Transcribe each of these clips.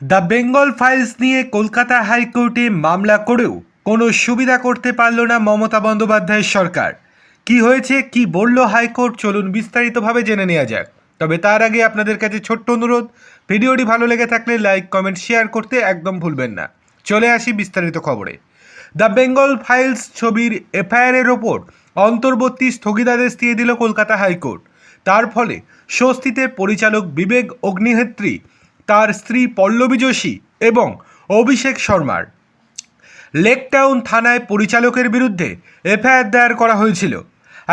The Bengal files নিয়ে কলকাতা হাইকোর্টে মামলা করেও কোনো সুবিধা করতে পারল না মমতা বন্দ্যোপাধ্যায়ের সরকার। কি হয়েছে, কি বলল হাইকোর্ট, চলুন বিস্তারিতভাবে জেনে নেওয়া যাক। তবে তার আগে আপনাদের কাছে ছোট্ট অনুরোধ, ভিডিওটি ভালো লেগে থাকলে লাইক, কমেন্ট, শেয়ার করতে একদম ভুলবেন না। চলে আসি বিস্তারিত খবরে। দ্য বেঙ্গল ফাইলস ছবির এফআইআরের ওপর অন্তর্বর্তী স্থগিতাদেশ দিয়ে দিল কলকাতা হাইকোর্ট। তার ফলে স্বস্তিতে পরিচালক বিবেক অগ্নিহোত্রী তার স্ত্রী পল্লবী যোশী এবং অভিষেক শর্মার। লেকটাউন থানায় পরিচালকের বিরুদ্ধে এফআইআর দায়ের করা হয়েছিল।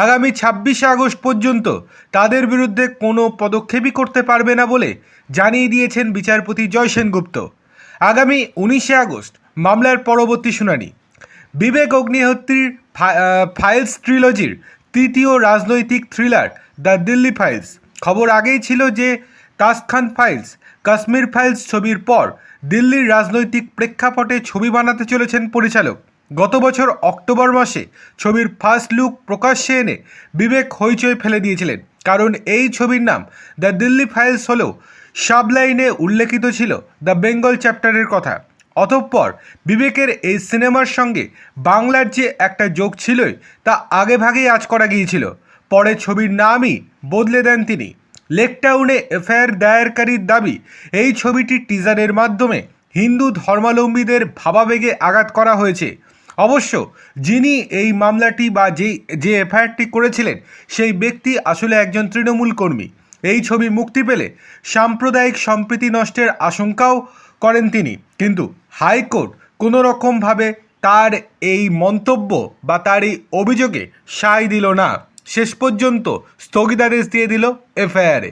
আগামী ছাব্বিশে আগস্ট পর্যন্ত তাদের বিরুদ্ধে কোনো পদক্ষেপই করতে পারবে না বলে জানিয়ে দিয়েছেন বিচারপতি জয় সেনগুপ্ত। আগামী উনিশে আগস্ট মামলার পরবর্তী শুনানি। বিবেক অগ্নিহোত্রীর ফাইলস ট্রিলজির তৃতীয় রাজনৈতিক থ্রিলার দ্য দিল্লি ফাইলস। খবর আগেই ছিল যে তাসখান ফাইলস, কাশ্মীর ফাইলস ছবির পর দিল্লির রাজনৈতিক প্রেক্ষাপটে ছবি বানাতে চলেছেন পরিচালক। গত বছর অক্টোবর মাসে ছবির ফার্স্ট লুক প্রকাশ্যে এনে বিবেক হইচই ফেলে দিয়েছিলেন। কারণ এই ছবির নাম দ্য দিল্লি ফাইলস হলেও সাবলাইনে উল্লেখিত ছিল দ্য বেঙ্গল চ্যাপ্টারের কথা। অতঃপর বিবেকের এই সিনেমার সঙ্গে বাংলার যে একটা যোগ ছিলই, তা আগেভাগেই আজ করা গিয়েছিল। পরে ছবির নামই বদলে দেন তিনি। লেকটাউনে এফআইআর দায়েরকারীর দাবি, এই ছবিটি টিজারের মাধ্যমে হিন্দু ধর্মাবলম্বীদের ভাবাবেগে আঘাত করা হয়েছে। অবশ্য, যিনি এই মামলাটি বা যেই যে এফআইআরটি করেছিলেন, সেই ব্যক্তি আসলে একজন তৃণমূল কর্মী। এই ছবি মুক্তি পেলে সাম্প্রদায়িক সম্প্রীতি নষ্টের আশঙ্কাও করেন তিনি। কিন্তু হাইকোর্ট কোনো রকমভাবে তার এই মন্তব্য বা তার এই অভিযোগে সায় দিল না। শেষ পর্যন্ত স্থগিতাদেশ দিয়ে দিল এফআইআরে।